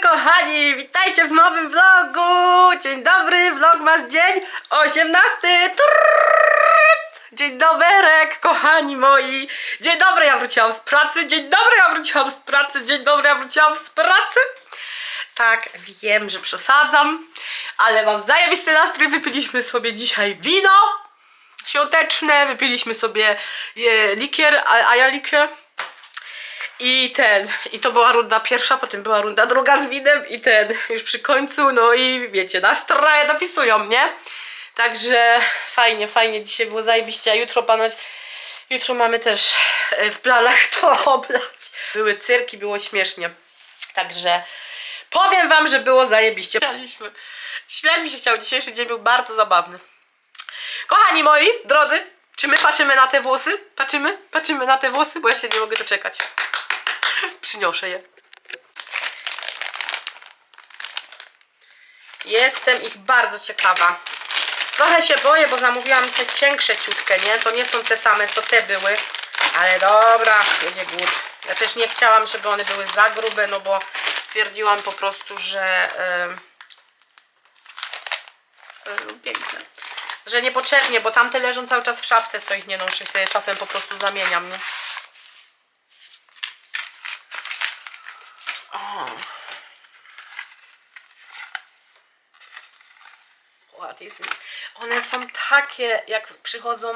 dobry kochani, witajcie w nowym vlogu. Dzień dobry, vlogmas dzień 18. Trrrrt. Dzień doberek, kochani moi. Dzień dobry, ja wróciłam z pracy. Dzień dobry, ja wróciłam z pracy. Dzień dobry, ja wróciłam z pracy. Tak, wiem, że przesadzam, ale mam zajebisty nastrój. Wypiliśmy sobie dzisiaj wino świąteczne, wypiliśmy sobie e, likier, a, a ja likier. I ten, i to była runda pierwsza, potem była runda druga z winem i ten, już przy końcu, no i wiecie, nastroje dopisują mnie. Także fajnie, fajnie, dzisiaj było zajebiście, a jutro panoć, jutro mamy też e, w planach to oblać. Były cyrki, było śmiesznie. Także powiem wam, że było zajebiście. Śmialiśmy. Śmiać mi się chciał, dzisiejszy dzień był bardzo zabawny. Kochani moi, drodzy, czy my patrzymy na te włosy? Patrzymy? Patrzymy na te włosy, bo ja się nie mogę doczekać. Przyniosę je. Jestem ich bardzo ciekawa. Trochę się boję, bo zamówiłam te cięższe ciutkę, nie? To nie są te same, co te były. Ale dobra, będzie głód. Ja też nie chciałam, żeby one były za grube, no bo stwierdziłam po prostu, że... Yy, yy, piękne. Że niepotrzebnie, bo tamte leżą cały czas w szafce, co ich nie noszę. Sobie czasem po prostu zamieniam, nie? It? One są takie, jak przychodzą,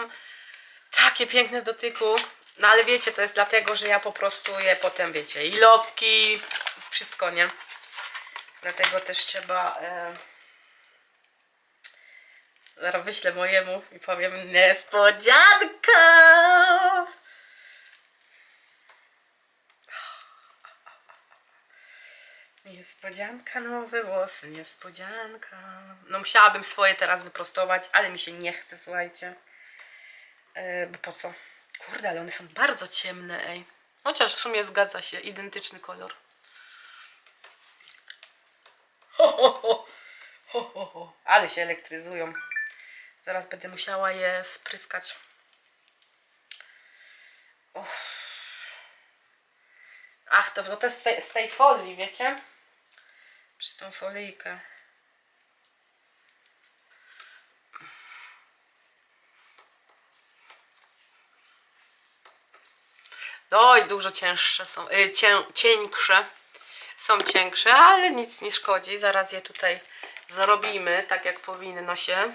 takie piękne w dotyku. No ale wiecie, to jest dlatego, że ja po prostu je potem, wiecie, i loki, wszystko, nie? Dlatego też trzeba... E... Zaraz wyślę mojemu i powiem niespodzianka! Niespodzianka, nowe włosy, niespodzianka. No musiałabym swoje teraz wyprostować, ale mi się nie chce, słuchajcie. E, bo po co? Kurde, ale one są bardzo ciemne, ej. Chociaż w sumie zgadza się, identyczny kolor. Ho, ho, ho. Ho, ho, ho. Ale się elektryzują. Zaraz będę musiała je spryskać. Uff. Ach, to, to jest z tej- folii, wiecie? Przez tą folijkę. Oj, dużo cięższe są, y, cię, cieńksze. Są cięższe, ale nic nie szkodzi. Zaraz je tutaj zarobimy, tak jak powinno się.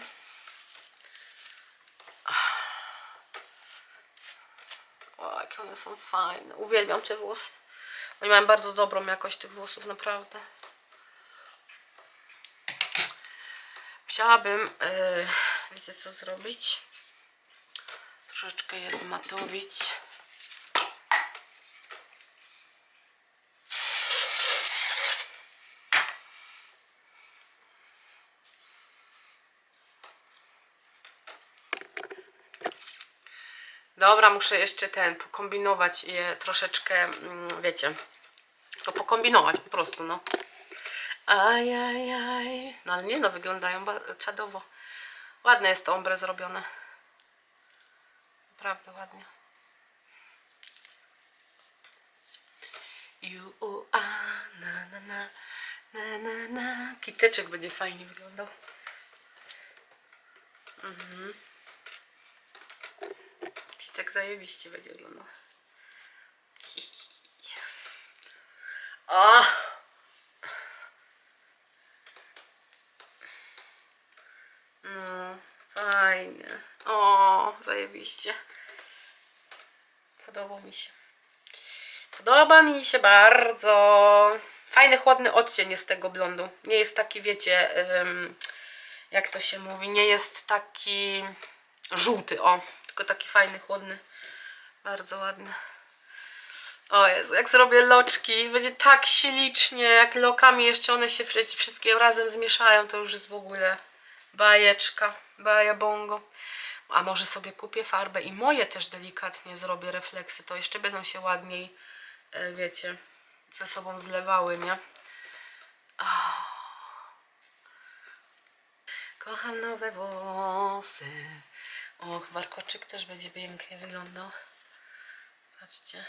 O, jakie one są fajne. Uwielbiam te włosy. Oni mają bardzo dobrą jakość tych włosów, naprawdę. Chciałabym, yy, wiecie co zrobić? Troszeczkę je zmatowić. Dobra, muszę jeszcze ten pokombinować je troszeczkę, mm, wiecie, to pokombinować po prostu, no. Ajajaj. No ale nie no, wyglądają czadowo. Ładne jest to ombre zrobione. Naprawdę ładnie. You a na na na na na na. Kiteczek będzie fajnie wyglądał. Kitek zajebiście będzie wyglądał. O! No, fajnie. O, zajebiście. Podoba mi się. Podoba mi się bardzo. Fajny, chłodny odcień jest tego blondu. Nie jest taki, wiecie, jak to się mówi, nie jest taki żółty, o. Tylko taki fajny, chłodny. Bardzo ładny. O Jezu, jak zrobię loczki, będzie tak ślicznie, jak lokami jeszcze one się wszy- wszystkie razem zmieszają, to już jest w ogóle bajeczka, baja bongo. A może sobie kupię farbę i moje też delikatnie zrobię refleksy, to jeszcze będą się ładniej, e, wiecie, ze sobą zlewały, nie? Ah. Kocham nowe włosy. Och, warkoczyk też będzie pięknie wyglądał. Patrzcie.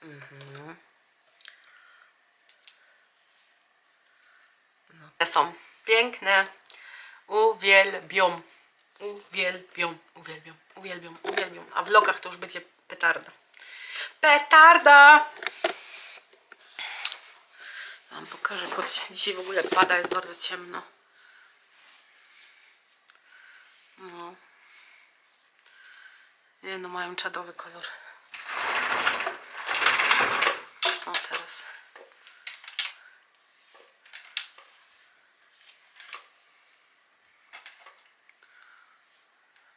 Te są piękne. Uwielbiam. Uwielbiam, uwielbiam, uwielbiam, uwielbiam. A w vlogach to już będzie petarda. Petarda! Wam pokażę, bo dzisiaj w ogóle pada, jest bardzo ciemno. No. Nie no, mają czadowy kolor. O, teraz.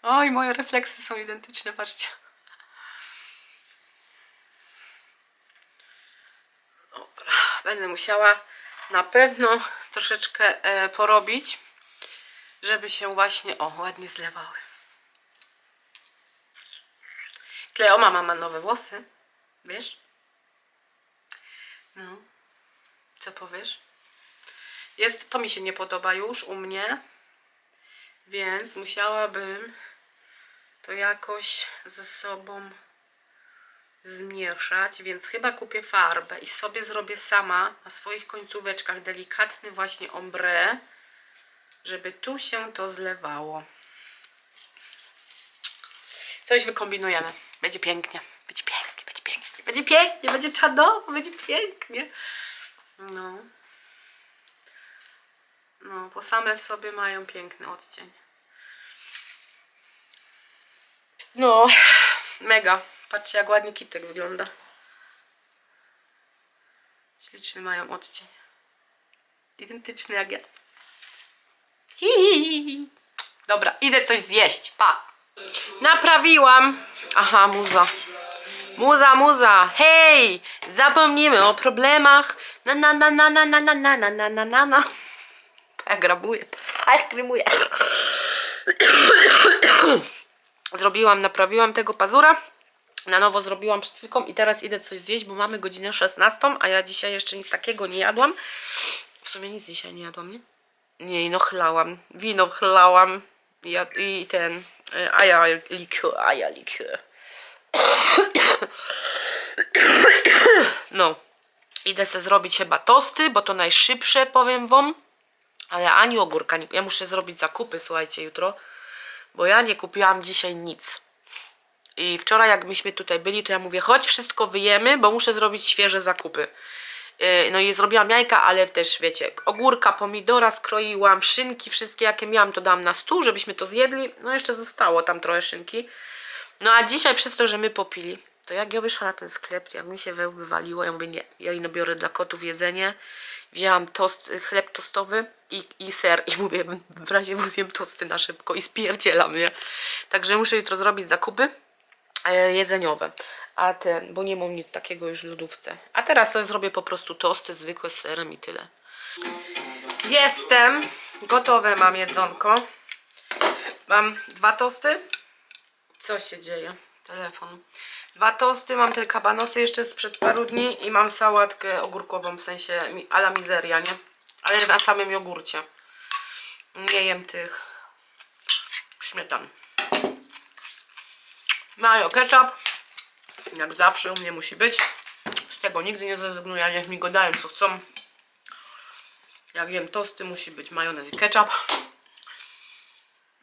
Oj, moje refleksy są identyczne, patrzcie. Dobra, będę musiała na pewno troszeczkę e, porobić, żeby się właśnie, o, ładnie zlewały. Kleo, mama ma nowe włosy, wiesz? No, co powiesz? Jest, to mi się nie podoba już u mnie, więc musiałabym to jakoś ze sobą zmieszać, więc chyba kupię farbę i sobie zrobię sama na swoich końcóweczkach delikatny właśnie ombre, żeby tu się to zlewało. Coś wykombinujemy. Będzie pięknie. Będzie pięknie, będzie pięknie. Będzie pięknie, będzie czadowo, będzie pięknie. No. No, bo same w sobie mają piękny odcień. No, mega. Patrzcie, jak ładnie kitek wygląda. Śliczny mają odcień. Identyczny jak ja. Hi. Dobra, idę coś zjeść. Pa. Naprawiłam. Aha, muza. Muza, muza. Hej! Zapomnimy o problemach. Na na na na na na na na na na na na na. Ja grabuję. Ja. Zrobiłam, naprawiłam tego pazura. Na nowo zrobiłam przed chwilką i teraz idę coś zjeść, bo mamy godzinę 16, a ja dzisiaj jeszcze nic takiego nie jadłam. W sumie nic dzisiaj nie jadłam, nie? Nie, no chlałam. Wino chlałam. Ja- i ten... y, A ja likier, a ja. No. Idę sobie zrobić chyba tosty, bo to najszybsze, powiem wam. Ale ani ogórka. Ja muszę zrobić zakupy, słuchajcie, jutro. Bo ja nie kupiłam dzisiaj nic. I wczoraj jak myśmy tutaj byli, to ja mówię, chodź wszystko wyjemy, bo muszę zrobić świeże zakupy. Yy, No i zrobiłam jajka, ale też wiecie, ogórka, pomidora skroiłam, szynki wszystkie jakie miałam, to dałam na stół, żebyśmy to zjedli. No jeszcze zostało tam trochę szynki. No a dzisiaj przez to, że my popili, to jak ja wyszłam na ten sklep, jak mi się we łby waliło, ja mówię, nie, ja ino biorę dla kotów jedzenie. Wzięłam tost, chleb tostowy i, i ser i mówię, w razie wóziem tosty na szybko i spierdzielam, nie? Także muszę jutro zrobić zakupy e, jedzeniowe. A ten, bo nie mam nic takiego już w lodówce. A teraz sobie zrobię po prostu tosty zwykłe z serem i tyle. Jestem. Gotowe mam jedzonko. Mam dwa tosty. Co się dzieje? Telefon. Dwa tosty, mam te kabanosy jeszcze sprzed paru dni i mam sałatkę ogórkową, w sensie a la mizeria, nie? Ale na samym jogurcie. Nie jem tych śmietan. Mayo ketchup. Jak zawsze u mnie musi być. Z tego nigdy nie zrezygnuję, niech mi go dają co chcą. Jak jem tosty, musi być majonez i ketchup.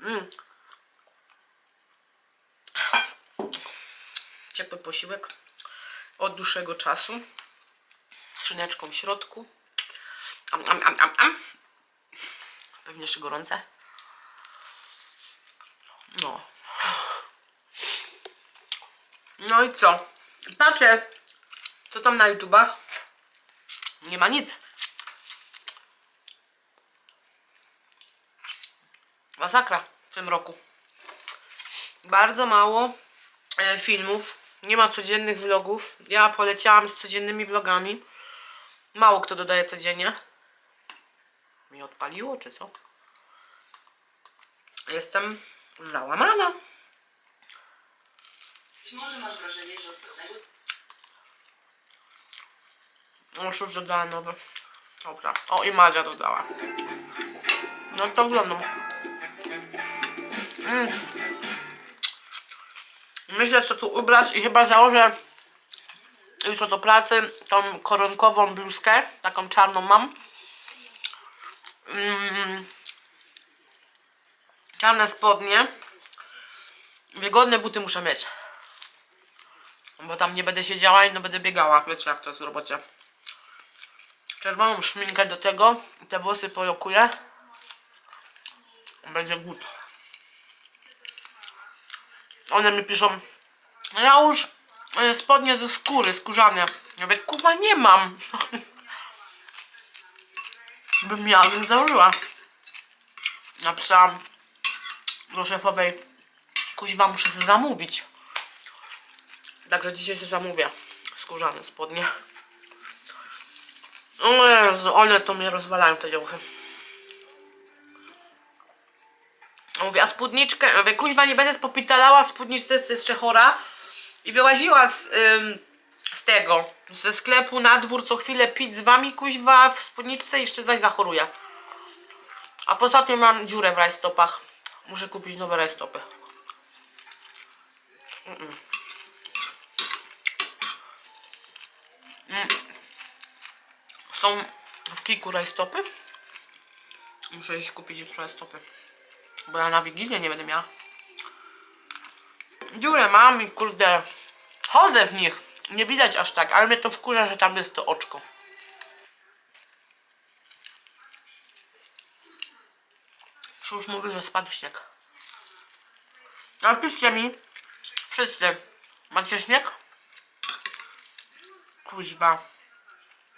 Mm. Ciepły posiłek od dłuższego czasu. Z szyneczką w środku. Am, am, am, am, am. Pewnie jeszcze gorące. No. No i co? Patrzę, co tam na YouTubach. Nie ma nic. Masakra w tym roku. Bardzo mało e, filmów. Nie ma codziennych vlogów. Ja poleciałam z codziennymi vlogami. Mało kto dodaje codziennie. Mi odpaliło, czy co? Jestem załamana. Być może masz wrażenie, że od pewnego O, już dodała nowy. Dobra. O, i Madzia dodała. No to oglądam. Mm. Myślę, co tu ubrać i chyba założę jutro do pracy tą koronkową bluzkę, taką czarną mam. Mm, czarne spodnie. Wygodne buty muszę mieć. Bo tam nie będę siedziała i no będę biegała. Wiecie jak to jest w robocie. Czerwoną szminkę do tego. Te włosy polokuję. Będzie gut. One mi piszą, ja już e, spodnie ze skóry, skórzane. Ja mówię, nie mam. Bym miała, bym założyła. Napisałam do szefowej, kuźwa muszę sobie zamówić. Także dzisiaj sobie zamówię skórzane spodnie. O Jezu, one to mnie rozwalają te działchy. Mówię, a spódniczkę, mówię, kuźwa nie będę spopitalała, spódniczce jest jeszcze chora. I wyłaziła z, ym, z tego, ze sklepu na dwór co chwilę pić z wami, kuźwa, w spódniczce jeszcze zaś zachoruje. A poza tym mam dziurę w rajstopach. Muszę kupić nowe rajstopy. Mm-mm. Mm. Są w kiku rajstopy. Muszę iść kupić jutro rajstopy. Bo ja na Wigilię nie będę miała. Dziurę mam i kurde. Chodzę w nich. Nie widać aż tak, ale mnie to wkurza, że tam jest to oczko. Już mówi, że spadł śnieg. Napiszcie mi, wszyscy, macie śnieg? Kuźwa.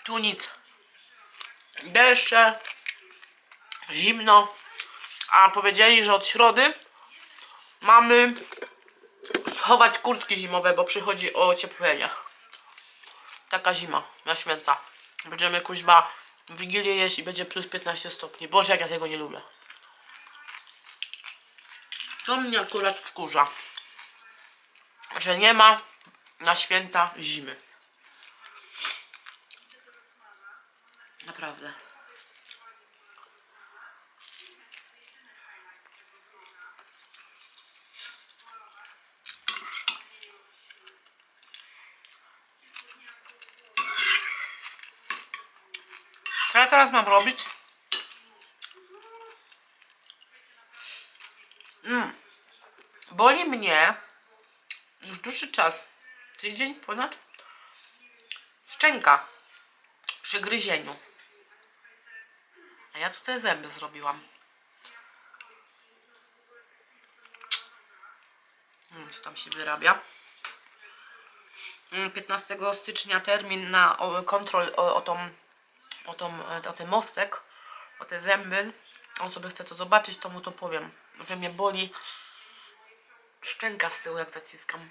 Tu nic. Deszcze, zimno, a powiedzieli, że od środy mamy schować kurtki zimowe, bo przychodzi ocieplenie. Taka zima na święta. Będziemy kuźba Wigilię jeść i będzie plus 15 stopni. Boże, jak ja tego nie lubię. To mnie akurat wkurza, że nie ma na święta zimy. Naprawdę. Teraz mam robić? Mm. Boli mnie już dłuższy czas, tydzień ponad, szczęka przy gryzieniu. A ja tutaj zęby zrobiłam. Nie wiem, co tam się wyrabia. Mm, 15 stycznia termin na kontrol o, o tą o, tą, e, o ten mostek, o te zęby, on sobie chce to zobaczyć, to mu to powiem, że mnie boli szczęka z tyłu, jak zaciskam.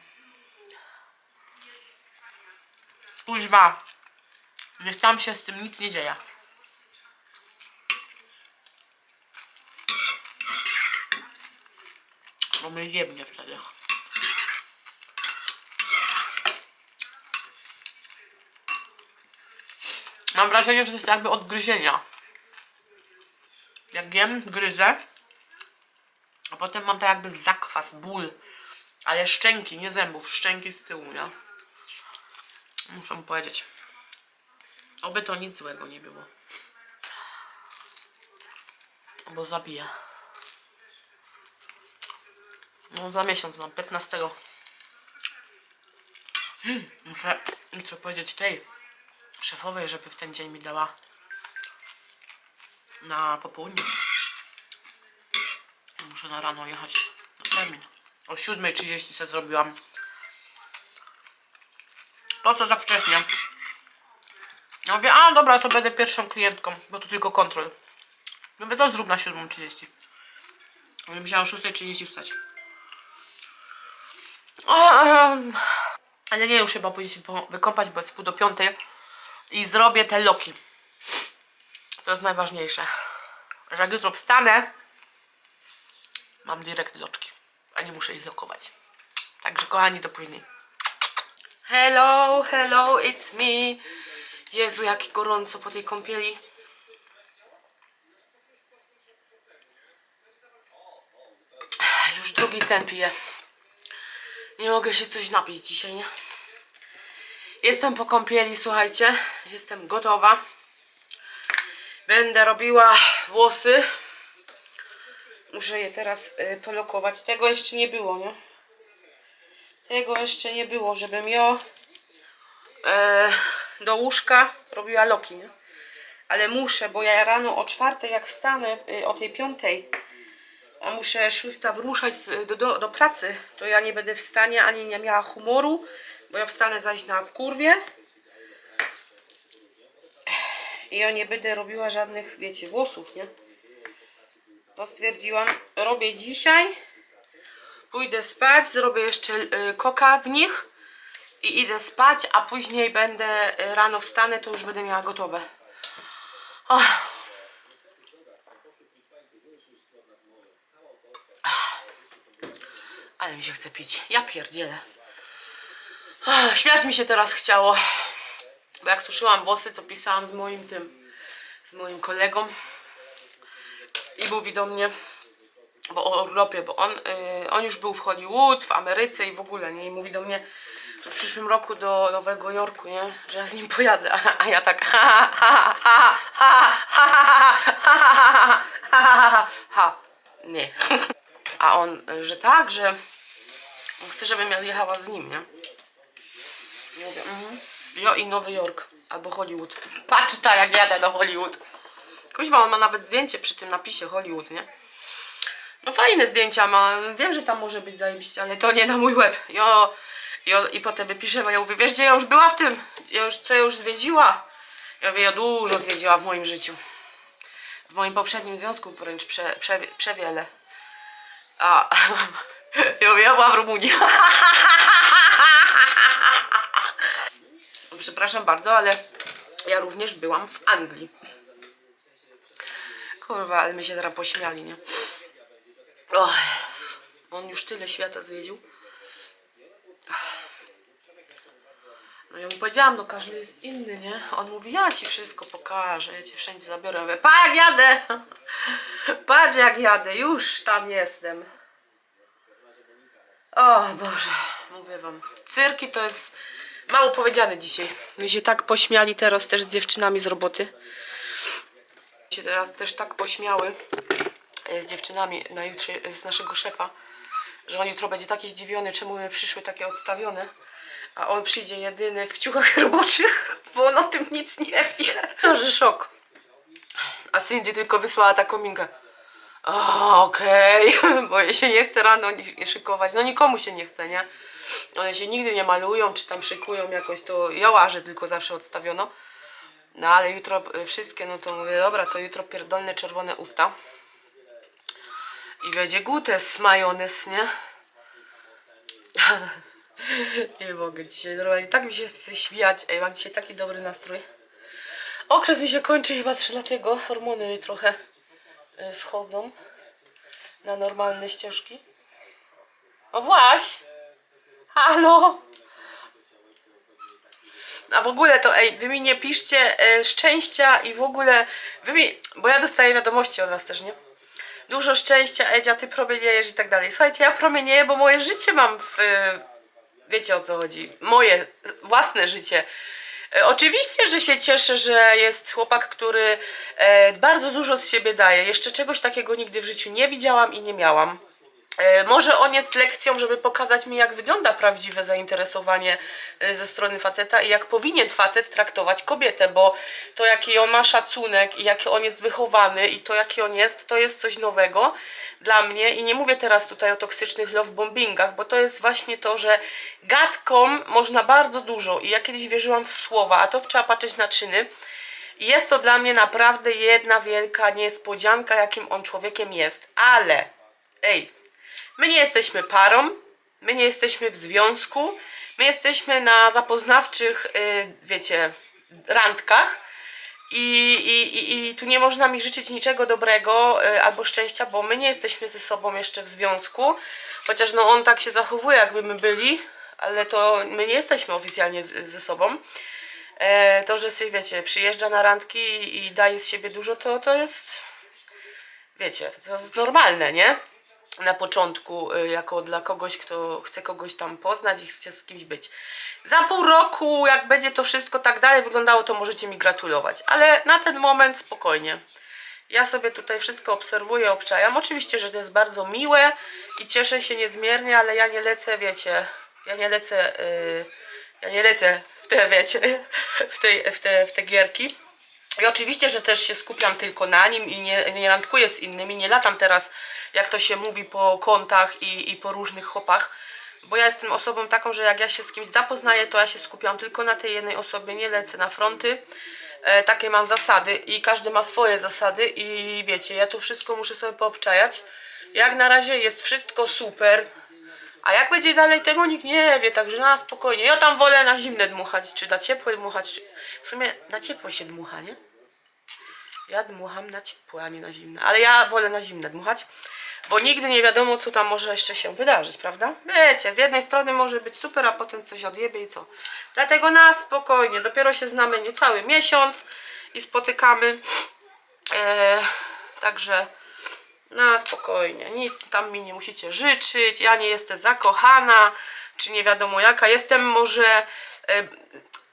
Kuźwa, niech tam się z tym nic nie dzieje. Bo mnie jebnie wtedy. Mam wrażenie, że to jest jakby od gryzienia. Jak jem, gryzę, a potem mam tak jakby zakwas, ból. Ale szczęki, nie zębów, szczęki z tyłu, nie? Muszę mu powiedzieć. Oby to nic złego nie było. Bo zabija. No za miesiąc mam, 15. Hmm, muszę powiedzieć tej szefowej, żeby w ten dzień mi dała na popołudnie. Muszę na rano jechać na termin. O 7.30 sobie zrobiłam. To co za wcześnie. Ja mówię, a dobra, to będę pierwszą klientką, bo to tylko kontrol. Mówię, to zrób na 7.30. Ale musiałam o 6.30 stać. Ale nie, już chyba pójdę się wykąpać, bo jest pół do piątej i zrobię te loki. To jest najważniejsze. Że jak jutro wstanę, mam direkt loczki, a nie muszę ich lokować. Także kochani, do później. Hello, hello, it's me. Jezu, jak gorąco po tej kąpieli. Już drugi ten piję. Nie mogę się coś napić dzisiaj, nie? Jestem po kąpieli, słuchajcie. Jestem gotowa. Będę robiła włosy. Muszę je teraz y, polokować. Tego jeszcze nie było, nie? Tego jeszcze nie było, żebym ją e, do łóżka robiła loki, nie? Ale muszę, bo ja rano o czwartej jak wstanę, y, o tej piątej, a muszę szósta wyruszać z- do, do, do pracy, to ja nie będę w stanie ani nie miała humoru, bo ja wstanę zaś na wkurwie i ja nie będę robiła żadnych, wiecie, włosów, nie? To stwierdziłam, robię dzisiaj, pójdę spać, zrobię jeszcze y, koka w nich i idę spać, a później będę, y, rano wstanę, to już będę miała gotowe. Ach. Ale mi się chce pić. Ja pierdzielę. Ach, Śmiać mi się teraz chciało. Bo jak suszyłam włosy, to pisałam z moim tym, z moim kolegą. I mówi do mnie, bo o urlopie, bo on, y, on już był w Hollywood, w Ameryce i w ogóle, nie? I mówi do mnie, że w przyszłym roku do Nowego Jorku, nie? Że ja z nim pojadę. A, ja tak ha. Nie. A on, y, że tak, że chce, żebym ja jechała z nim, nie? Ja mówię, mhm. Jo i Nowy Jork. Albo Hollywood. Patrz ta, jak jadę do Hollywood. Kuźwa, on ma nawet zdjęcie przy tym napisie Hollywood, nie? No fajne zdjęcia ma. Wiem, że tam może być zajebiście, ale to nie na mój łeb. Jo, jo, I potem wypiszę, bo ja mówię, wiesz gdzie ja już była w tym? Ja już, co ja już zwiedziła? Ja mówię, ja dużo zwiedziła w moim życiu. W moim poprzednim związku wręcz prze, prze, przewiele. A, ja mówię, ja byłam w Rumunii. Przepraszam bardzo, ale ja również byłam w Anglii. Kurwa, ale my się teraz pośmiali, nie? Och, on już tyle świata zwiedził. No ja mu powiedziałam, no każdy jest inny, nie? On mówi, ja ci wszystko pokażę, ja cię wszędzie zabiorę. Ja mówię, patrz jadę! Patrz jak jadę, już tam jestem. O Boże, mówię wam. Cyrki to jest mało powiedziane dzisiaj. My się tak pośmiali teraz też z dziewczynami z roboty. się teraz też tak pośmiały e, z dziewczynami na jutrze, e, z naszego szefa, że on jutro będzie taki zdziwiony, czemu my przyszły takie odstawione, a on przyjdzie jedyny w ciuchach roboczych, bo on o tym nic nie wie. Że szok. A Cindy tylko wysłała taką minkę. Okej, bo jej się nie chce rano szykować. No nikomu się nie chce, nie? One się nigdy nie malują, czy tam szykują jakoś, to jałaże tylko zawsze odstawiono. No ale jutro y, wszystkie, no to mówię, dobra, to jutro pierdolne czerwone usta. I będzie gutes, majonez, nie? nie mogę dzisiaj, normalnie tak mi się śmiać. Ej, mam dzisiaj taki dobry nastrój. Okres mi się kończy chyba też dlatego hormony mi trochę y, schodzą na normalne ścieżki. O właś! Halo! A w ogóle to ej, wy mi nie piszcie e, szczęścia i w ogóle wy mi, bo ja dostaję wiadomości od was też, nie? Dużo szczęścia, Edzia, ty promieniejesz i tak dalej. Słuchajcie, ja promienieję, bo moje życie mam w... E, wiecie o co chodzi. Moje własne życie. E, oczywiście, że się cieszę, że jest chłopak, który bardzo dużo z siebie daje. Jeszcze czegoś takiego nigdy w życiu nie widziałam i nie miałam. E, Może on jest lekcją, żeby pokazać mi, jak wygląda prawdziwe zainteresowanie e, ze strony faceta i jak powinien facet traktować kobietę, bo to, jaki on ma szacunek i jaki on jest wychowany i to, jaki on jest, to jest coś nowego dla mnie. I nie mówię teraz tutaj o toksycznych love bombingach, bo to jest właśnie to, że gadkom można bardzo dużo i ja kiedyś wierzyłam w słowa, a to trzeba patrzeć na czyny. I jest to dla mnie naprawdę jedna wielka niespodzianka, jakim on człowiekiem jest. Ale, ej, My nie jesteśmy parą, my nie jesteśmy w związku, my jesteśmy na zapoznawczych, y, wiecie, randkach i, i, i, i tu nie można mi życzyć niczego dobrego y, albo szczęścia, bo my nie jesteśmy ze sobą jeszcze w związku, chociaż no on tak się zachowuje, jakby my byli, ale to my nie jesteśmy oficjalnie z, ze sobą. E, to, że sobie, wiecie, przyjeżdża na randki i, i daje z siebie dużo, to, to jest, wiecie, to jest normalne, nie? Na początku, y, jako dla kogoś, kto chce kogoś tam poznać i chce z kimś być. Za pół roku, jak będzie to wszystko tak dalej wyglądało, to możecie mi gratulować. Ale na ten moment spokojnie. Ja sobie tutaj wszystko obserwuję, obczajam. Oczywiście, że to jest bardzo miłe i cieszę się niezmiernie, ale ja nie lecę, wiecie, ja nie lecę, yy, ja nie lecę w te, wiecie, w, tej, w, te, w te gierki. I oczywiście, że też się skupiam tylko na nim i nie, nie randkuję z innymi, nie latam teraz, jak to się mówi, po kątach i, i po różnych hopach, bo ja jestem osobą taką, że jak ja się z kimś zapoznaję, to ja się skupiam tylko na tej jednej osobie, nie lecę na fronty. E, takie mam zasady i każdy ma swoje zasady i wiecie, ja tu wszystko muszę sobie poobczajać. Jak na razie jest wszystko super, a jak będzie dalej, tego nikt nie wie, także na spokojnie. Ja tam wolę na zimne dmuchać, czy na ciepłe dmuchać, czy... W sumie na ciepłe się dmucha, nie? Ja dmucham na ciepłe, a nie na zimne. Ale ja wolę na zimne dmuchać, bo nigdy nie wiadomo, co tam może jeszcze się wydarzyć, prawda? Wiecie, z jednej strony może być super, a potem coś odjebie i co? Dlatego na spokojnie, dopiero się znamy niecały miesiąc i spotykamy. E, także na spokojnie, nic tam mi nie musicie życzyć, ja nie jestem zakochana, czy nie wiadomo jaka. Jestem może... E,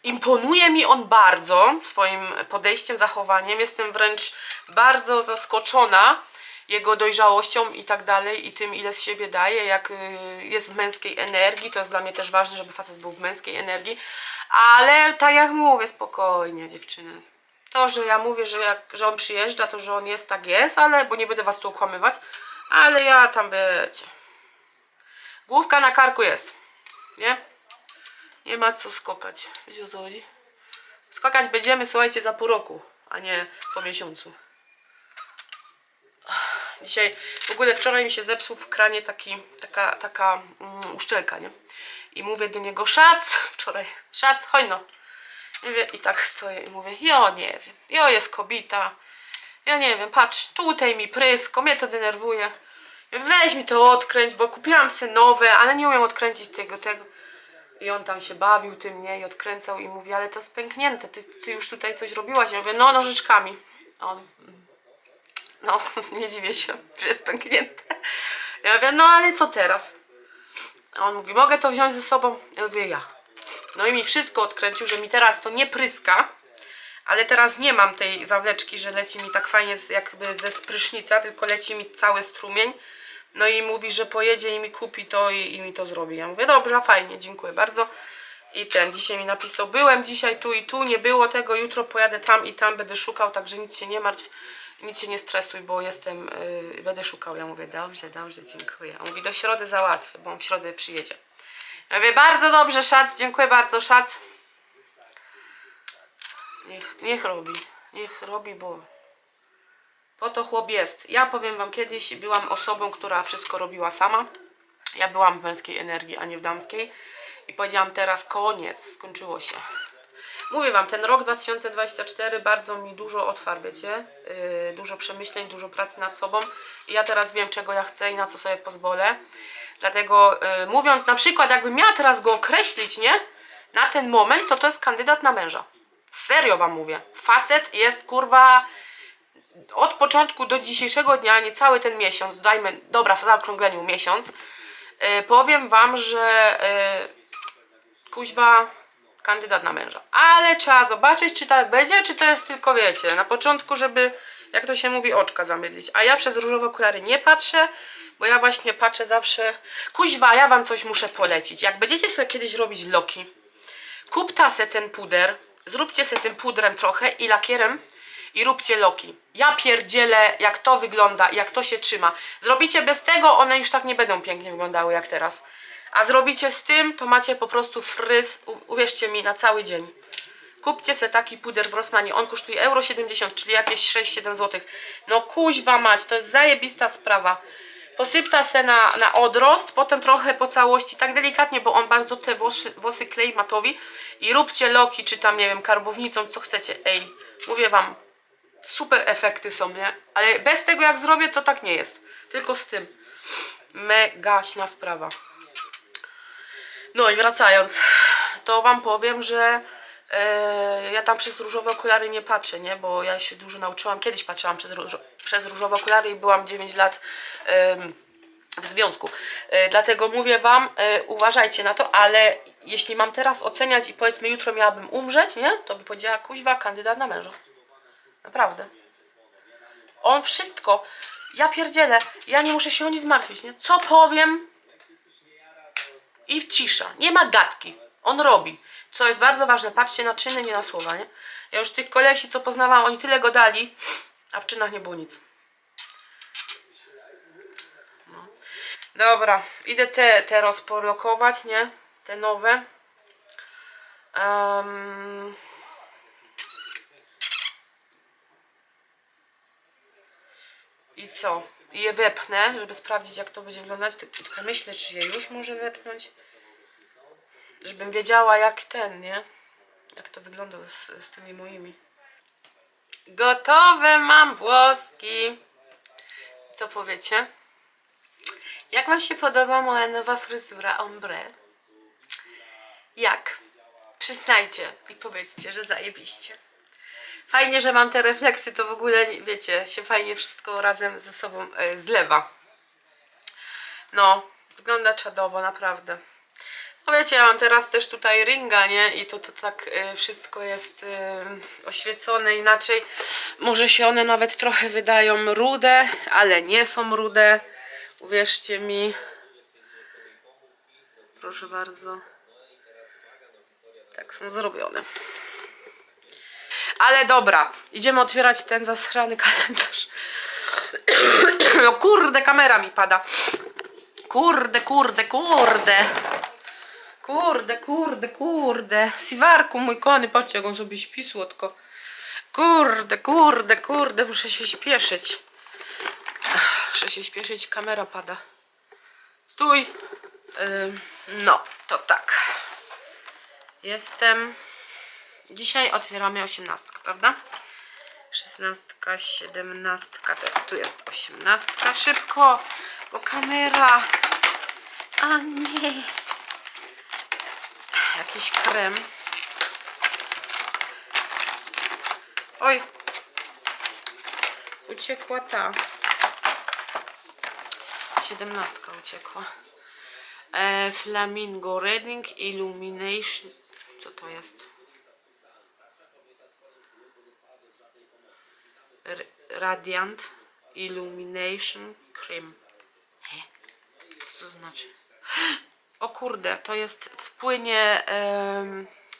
imponuje mi on bardzo swoim podejściem, zachowaniem. Jestem wręcz bardzo zaskoczona jego dojrzałością i tak dalej i tym ile z siebie daje, jak y, jest w męskiej energii, to jest dla mnie też ważne, żeby facet był w męskiej energii, ale tak jak mówię, spokojnie dziewczyny. To, że ja mówię, że, jak, że on przyjeżdża, to że on jest, tak jest, ale, bo nie będę was tu okłamywać, ale ja tam wiecie. Główka na karku jest, nie? Nie ma co skokać. Wiecie o co chodzi? Skakać będziemy, słuchajcie, za pół roku, a nie po miesiącu. Dzisiaj, w ogóle wczoraj mi się zepsuł w kranie taki, taka, taka mm, uszczelka, nie? I mówię do niego, szac, wczoraj, szac, chodź no. I, wie, I tak stoję i mówię, jo nie wiem, jo jest kobita, ja nie wiem, patrz, tutaj mi prysko, mnie to denerwuje. Weź mi to odkręć, bo kupiłam sobie nowe, ale nie umiem odkręcić tego, tego. I on tam się bawił tym, nie? I odkręcał i mówi, ale to jest pęknięte, ty, ty już tutaj coś robiłaś. Ja mówię, no nożyczkami. A on, "Mm, no, nie dziwię się, że jest pęknięte. Ja mówię, no ale co teraz? A on mówi, mogę to wziąć ze sobą? Ja mówię, ja. No i mi wszystko odkręcił, że mi teraz to nie pryska, ale teraz nie mam tej zawleczki, że leci mi tak fajnie jakby ze sprysznica, tylko leci mi cały strumień. No i mówi, że pojedzie i mi kupi to i, i mi to zrobi. Ja mówię, dobrze, fajnie, dziękuję bardzo. I ten dzisiaj mi napisał, byłem dzisiaj tu i tu, nie było tego, jutro pojadę tam i tam, będę szukał, także nic się nie martw, nic się nie stresuj, bo jestem, yy, będę szukał. Ja mówię, dobrze, dobrze, dziękuję. On mówi, do środy załatwię, bo on w środę przyjedzie. Ja mówię, bardzo dobrze, szac, dziękuję bardzo, szac. Niech, niech robi, niech robi, bo po to chłop jest. Ja powiem wam, kiedyś byłam osobą, która wszystko robiła sama. Ja byłam w męskiej energii, a nie w damskiej. I powiedziałam teraz koniec, skończyło się. Mówię wam, ten rok 2024 bardzo mi dużo otwarł, wiecie? Yy, dużo przemyśleń, dużo pracy nad sobą. I ja teraz wiem, czego ja chcę i na co sobie pozwolę. Dlatego yy, mówiąc na przykład, jakbym miała teraz go określić, nie? Na ten moment, to to jest kandydat na męża. Serio wam mówię. Facet jest kurwa od początku do dzisiejszego dnia, nie cały ten miesiąc, dajmy, dobra, w zaokrągleniu miesiąc, yy, powiem wam, że yy, kuźwa kandydat na męża. Ale trzeba zobaczyć, czy tak będzie, czy to jest tylko, wiecie, na początku, żeby, jak to się mówi, oczka zamydlić. A ja przez różowe okulary nie patrzę, bo ja właśnie patrzę zawsze... Kuźwa, ja wam coś muszę polecić. Jak będziecie sobie kiedyś robić loki, kupta se ten puder, zróbcie se tym pudrem trochę i lakierem i róbcie loki. Ja pierdzielę, jak to wygląda, jak to się trzyma. Zrobicie bez tego, one już tak nie będą pięknie wyglądały jak teraz. A zrobicie z tym, to macie po prostu fryz, uwierzcie mi, na cały dzień. Kupcie se taki puder w Rossmanie, on kosztuje euro 70, czyli jakieś 6-7 zł. No kuźwa mać, to jest zajebista sprawa. Posypta se na, na odrost, potem trochę po całości, tak delikatnie, bo on bardzo te włosy, włosy klei matowi. I róbcie loki, czy tam, nie wiem, karbownicą, co chcecie. Ej, mówię wam, super efekty są, nie? Ale bez tego jak zrobię, to tak nie jest. Tylko z tym. Megaśna sprawa. No i wracając, to wam powiem, że e, ja tam przez różowe okulary nie patrzę, nie? Bo ja się dużo nauczyłam. Kiedyś patrzyłam przez, róż, przez różowe okulary i byłam 9 lat w związku. E, dlatego mówię Wam, e, uważajcie na to, ale jeśli mam teraz oceniać i powiedzmy jutro miałabym umrzeć, nie? To bym powiedziała, kuźwa, kandydat na męża. Naprawdę. On wszystko, ja pierdzielę, ja nie muszę się o nic martwić, nie? Co powiem i cisza. Nie ma gadki. On robi. Co jest bardzo ważne, patrzcie na czyny, nie na słowa, nie? Ja już tych kolesi, co poznawałam, oni tyle go dali, a w czynach nie było nic. No. Dobra, idę te, te rozpolokować, nie? Te nowe. Em, I co? Je wepnę, żeby sprawdzić jak to będzie wyglądać. Ty- Tylko myślę, czy je już może wepnąć. Żebym wiedziała jak ten, nie? Jak to wygląda z, z tymi moimi. Gotowe mam włoski. Co powiecie? Jak wam się podoba moja nowa fryzura ombre? Jak? Przyznajcie i powiedzcie, że zajebiście. Fajnie, że mam te refleksy, to w ogóle, wiecie, się fajnie wszystko razem ze sobą e, zlewa. No, wygląda czadowo, naprawdę. No wiecie, ja mam teraz też tutaj ringa, nie? I to, to tak e, wszystko jest e, oświecone inaczej. Może się one nawet trochę wydają rude, ale nie są rude. Uwierzcie mi. Proszę bardzo. Tak są zrobione. Ale dobra, idziemy otwierać ten zasrany kalendarz. No kurde, kamera mi pada. Kurde, kurde, kurde. Kurde, kurde, kurde. Siwarku, mój kony, patrzcie jak on sobie śpi słodko. Kurde, kurde, kurde, muszę się śpieszyć. Muszę się śpieszyć, kamera pada. Stój. Ym, no, to tak. Jestem... Dzisiaj otwieramy osiemnastkę, prawda? Szesnastka, siedemnastka, te- tu jest osiemnastka. Szybko, bo kamera. A nie. Jakiś krem. Oj. Uciekła ta. Siedemnastka uciekła. E, Flamingo Reading Illumination. Co to jest? Radiant Illumination Cream. He? Co to znaczy? O kurde, to jest w płynie.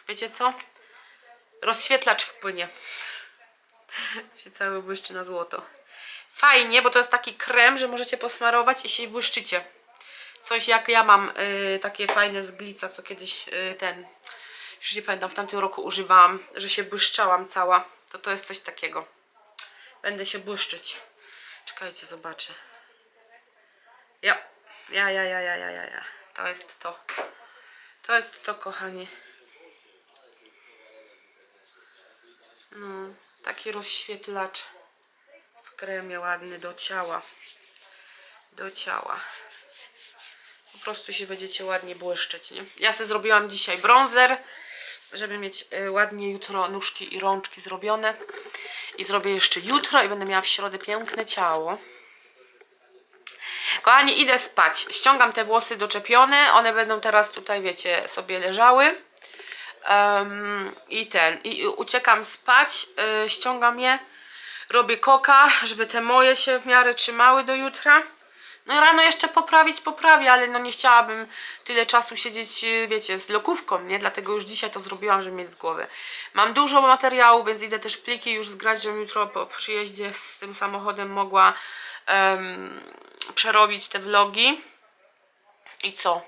wiecie co? Rozświetlacz w płynie. się cały błyszczy na złoto. Fajnie, bo to jest taki krem, że możecie posmarować i się błyszczycie. Coś jak ja mam y, takie fajne z glica, co kiedyś y, ten, już nie pamiętam, w tamtym roku używałam, że się błyszczałam cała. To to jest coś takiego. Będę się błyszczyć. Czekajcie, zobaczę. Ja, ja, ja, ja, ja, ja, ja, ja. To jest to. To jest to, kochani. No, taki rozświetlacz w kremie ładny do ciała. Do ciała. Po prostu się będziecie ładnie błyszczeć, nie? Ja sobie zrobiłam dzisiaj bronzer, żeby mieć y, ładnie jutro nóżki i rączki zrobione. I zrobię jeszcze jutro i będę miała w środę piękne ciało. Kochani, idę spać. Ściągam te włosy doczepione. One będą teraz tutaj, wiecie, sobie leżały. Em, I ten. I uciekam spać. y, ściągam je. Robię koka, żeby te moje się w miarę trzymały do jutra. No rano jeszcze poprawić, poprawię, ale no nie chciałabym tyle czasu siedzieć, y, wiecie, z lokówką, nie? Dlatego już dzisiaj to zrobiłam, żeby mieć z głowy. Mam dużo materiału, więc idę też pliki już zgrać, żebym jutro po przyjeździe z tym samochodem mogła em, przerobić te vlogi. I co?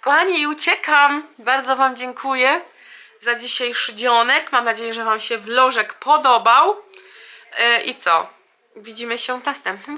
Kochani, uciekam. Bardzo Wam dziękuję za dzisiejszy dzionek. Mam nadzieję, że Wam się vlożek podobał. E, I co? Widzimy się w następnym